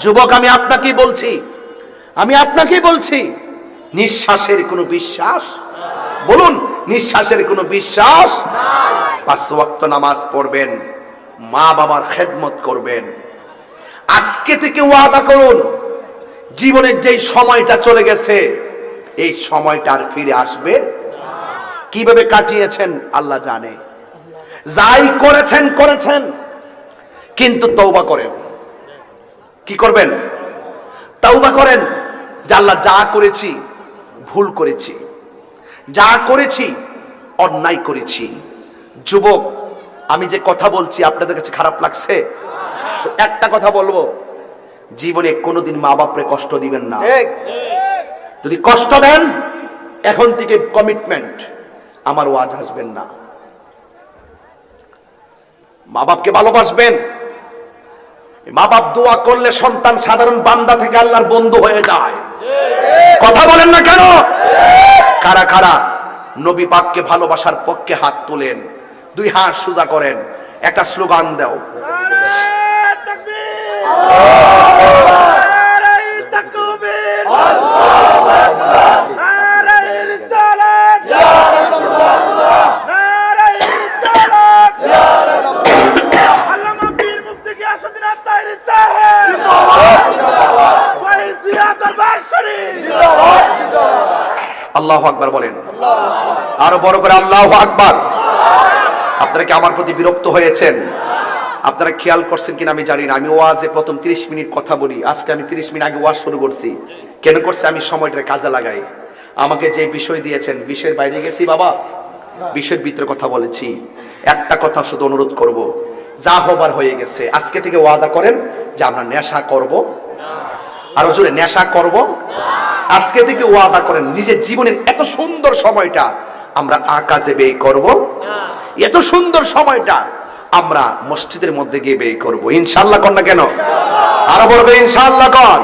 যুবক, আমি আপনাকেই বলছি, আমি আপনাকেই বলছি, নিঃশ্বাসের কোনো বিশ্বাস? বলুন, নিঃশ্বাসের কোনো বিশ্বাস? পাঁচ ওয়াক্ত নামাজ পড়বেন, মা বাবার খেদমত করবেন। আজকে থেকে ওয়াদা করুন, জীবনের যেই সময়টা চলে গেছে, এই সময়টা আর ফিরে আসবে? কীভাবে কাটিয়েছেন? আল্লাহ জানে। যাই করেছেন করেছেন, কিন্তু তওবা করেন। কি করবেন? তওবা করেন। যে আল্লাহ যা করেছি ভুল করেছি। যা করেছি অন্যায় করেছি। যুবক আমি যে কথা বলছি আপনাদের কাছে খারাপ লাগছে? একটা কথা বলব। জীবনে কোনোদিন মা বাপরে কষ্ট দিবেন না। যদি কষ্ট দেন এখন থেকে কমিটমেন্ট আমার ওয়াজ আসবেন না। মা বাপকে ভালোবাসবেন। মা বাপ দোয়া করলে সন্তান সাধারণ বান্দা থেকে আল্লাহর বন্ধু হয়ে যায়। কথা বলেন না কেন? কারা কারা নবী পাককে ভালোবাসার পক্ষে হাত তোলেন, দুই হাত সোজা করেন, একটা স্লোগান দাও। আল্লাহ আকবার বলেন। আরও বড় করে আল্লাহ আকবার। আপনারা কি আমার প্রতি বিরক্ত হয়েছেন? আপনারা খেয়াল করছেন কিনা আমি জানি না। আমি ওয়াজে প্রথম 30 মিনিট কথা বলি। আজকে আমি 30 মিনিট আগে ওয়াজ শুরু করছি। কেন করছে? আমি সময়টা কাজে লাগাই। আমাকে যে বিষয় দিয়েছেন, বিষয়ের বাইরে গেছি বাবা। বিষয়ের ভিতরে কথা বলেছি। একটা কথা শুধু অনুরোধ করব। যা হবার হয়ে গেছে। আজকে থেকে ওয়াদা করেন যে আমরা নেশা করব। আরও জোরে, নেশা করব? আজকে থেকে ওয়াদা করেন, নিজের জীবনের এত সুন্দর সময়টা আমরা আকাশে ব্যয় করব। এত সুন্দর সময়টা আমরা মসজিদের মধ্যে গিয়ে ব্যয় করব। ইনশাল্লাহ কন না কেন? আরও বলব ইনশাল্লাহ কন